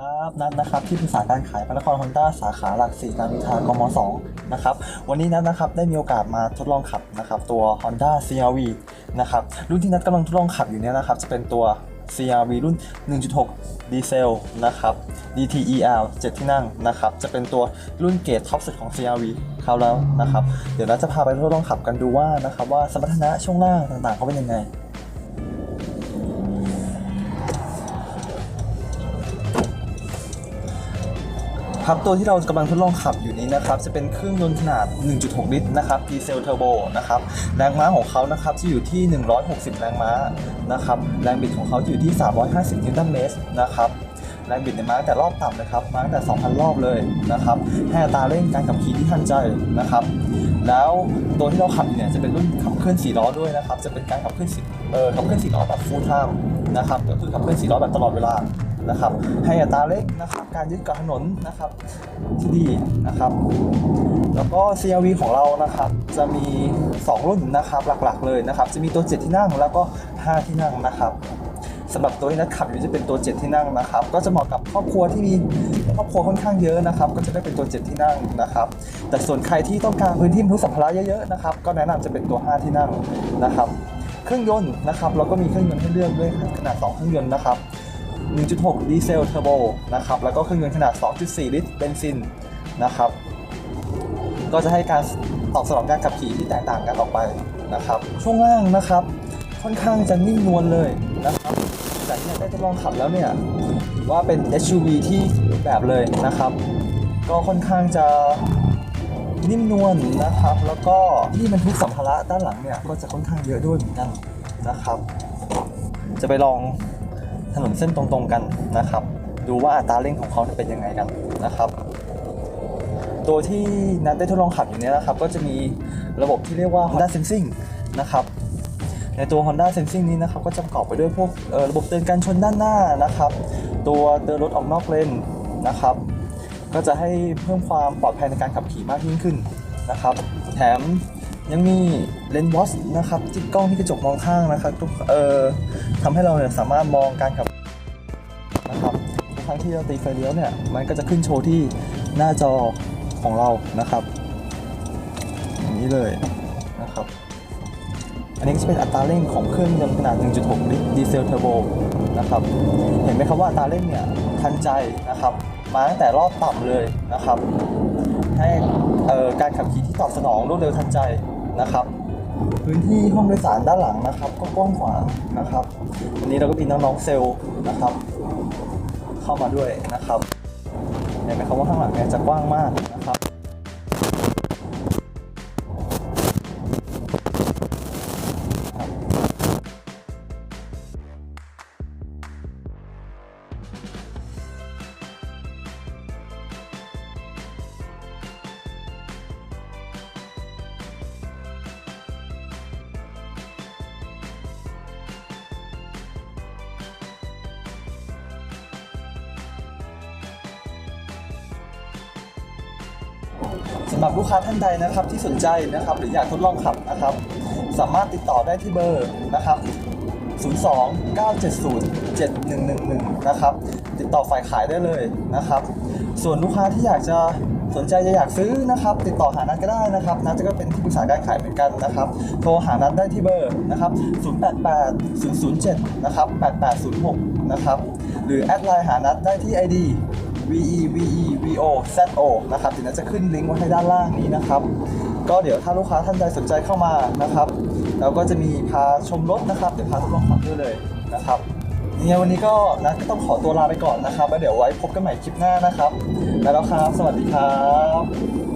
ครับนัดนะครับที่ปรึกษาการขายพระนครฮอนด้าสาขาหลักสี่รามอินทรากม2นะครับวันนี้นัดนะครับได้มีโอกาสมาทดลองขับนะครับตัว Honda CRV นะครับรุ่นที่นัดกำลังทดลองขับอยู่เนี่ยนะครับจะเป็นตัว CRV รุ่น 1.6 ดีเซลนะครับ DTEL 7 ที่นั่งนะครับจะเป็นตัวรุ่นเกรดท็อปสุดของ CRV เขาแล้วนะครับเดี๋ยวนัดจะพาไปทดลองขับกันดูว่านะครับว่าสมรรถนะช่วงล่างต่างๆเขาเป็นยังไง ครับตัวที่เรากำลังทดลองขับอยู่นี้นะครับจะเป็นเครื่องยนต์ขนาด 1.6 ลิตรนะครับดีเซลเทอร์โบนะครับแรงม้าของเขานะครับจะอยู่ที่ 160 แรงม้านะครับแรงบิดของเขาอยู่ที่ 350 นิวตันเมตรนะครับแรงบิดในมาตั้งแต่รอบต่ำเลยครับ มาตั้งแต่ 2,000 รอบเลยนะครับให้อัตราเร่งการขับขี่ที่ทันใจนะครับ แล้วตัวที่เราขับอยู่เนี่ยจะเป็นรุ่นขับเคลื่อน4ล้อด้วยนะครับ จะเป็นการขับเคลื่อนสี่เอ่อขับเคลื่อน4ล้อแบบ full time นะครับก็คือขับเคลื่อน4ล้อแบบตลอดเวลา นะครับ ให้อัตราเร่งนะครับ การยึดเกาะถนนนะครับที่ดีนะครับ แล้วก็ CRV ของเรานะครับจะมี 2 รุ่นนะครับหลักๆ เลยนะครับ จะมีตัว 7 ที่นั่งแล้วก็ 5 ที่นั่งนะครับสำหรับตัวที่นัดขับอยู่จะเป็นตัว 7 ที่นั่งนะครับ ก็จะเหมาะกับครอบครัวที่มีครอบครัวค่อนข้างเยอะนะครับ ก็จะได้เป็นตัว 7 ที่นั่งนะครับ แต่ส่วนใครที่ต้องการพื้นที่บรรทุกสัมภาระเยอะๆนะครับ ก็แนะนำจะเป็นตัว 5 ที่นั่งนะครับ เครื่องยนต์นะครับเราก็มีเครื่องยนต์ให้เลือกด้วยขนาด 2 เครื่องยนต์นะครับ 1.6 ดีเซลเทอร์โบนะครับ แล้วก็เครื่องยนต์ขนาด 2.4 ลิตรเบนซินนะครับ ก็จะให้การตอบสนองการขับขี่ที่แตกต่างกันออกไปนะครับ ช่วงล่างนะครับ ค่อนข้างจะนิ่มนวลเลยนะครับจากที่ได้ทดลองขับแล้วเนี่ยถือว่าเป็น SUV ที่แบบเลยนะครับ ก็ค่อนข้างจะนิ่มนวลนะครับ แล้วก็ที่บรรทุกสัมภาระด้านหลังเนี่ยก็จะค่อนข้างเยอะด้วยเหมือนกันนะครับ จะไปลอง ถนนเส้นตรงๆกันนะครับ ดูว่าอัตราเร่งของเขาจะเป็นยังไงกันนะครับ ตัวที่นัดได้ทดลองขับอยู่นี้นะครับ ก็จะมีระบบที่เรียกว่า Honda Sensing นะครับในตัว Honda Sensing นี้นะครับก็จะประกอบไปด้วยพวกระบบเตือนการชนด้านหน้านะครับ ตัวเตือนรถออกนอกเลนนะครับ ก็จะให้เพิ่มความปลอดภัยในการขับขี่มากยิ่งขึ้นนะครับ แถม ยังมีเลนส์วอชนะครับจิกกล้องที่กระจกมองข้างนะครับทุกเอ่อทำให้เราเนี่ยสามารถมองการขับนะครับทุกครั้งที่เราตีไฟเลี้ยวเนี่ยมันก็จะขึ้นโชว์ที่หน้าจอของเรานะครับอย่างนี้เลยนะครับอันนี้ก็จะเป็นอัตราเร่งของเครื่องยนต์ขนาด 1.6 ลิตรดีเซลเทอร์โบนะครับเห็นไหมครับว่าอัตราเร่งเนี่ยทันใจนะครับมาตั้งแต่รอบต่ำเลยนะครับให้เอ่อการขับขี่ที่ตอบสนองรวดเร็วทันใจ นะครับ พื้นที่ห้องโดยสารด้านหลังนะครับ ก็กว้างขวางนะครับวันนี้เราก็มีน้องๆเซลล์นะครับ เข้ามาด้วยนะครับเห็นไหมครับว่าข้างหลังเนี่ยจะกว้างมากนะครับ สำหรับลูกค้าท่านใดนะครับที่สนใจนะครับหรืออยากทดลองขับนะครับ สามารถติดต่อได้ที่เบอร์นะครับ 02 970 7111 นะครับ ติดต่อฝ่ายขายได้เลยนะครับ ส่วนลูกค้าที่อยากจะสนใจจะอยากซื้อนะครับ ติดต่อหานัดก็ได้นะครับนัดก็เป็นที่ปรึกษาการขายเหมือนกันนะครับ โทรหานัดได้ที่เบอร์นะครับ088 007 นะครับ 8806 นะครับ หรือแอดไลน์หานัดได้ที่ ID V E V E V O Z O นะครับเดี๋ยวนัดจะขึ้นลิงก์ไว้ให้ด้านล่างนี้นะครับ ก็เดี๋ยวถ้าลูกค้าท่านใดสนใจเข้ามานะครับเราก็จะมีพาชมรถนะครับเดี๋ยวพาทดลองขับด้วยเลยนะครับเนี่ยวันนี้ก็นะก็ต้องขอตัวลาไปก่อนนะครับแล้วเดี๋ยวไว้พบกันใหม่คลิปหน้านะครับ แล้วครับสวัสดีครับ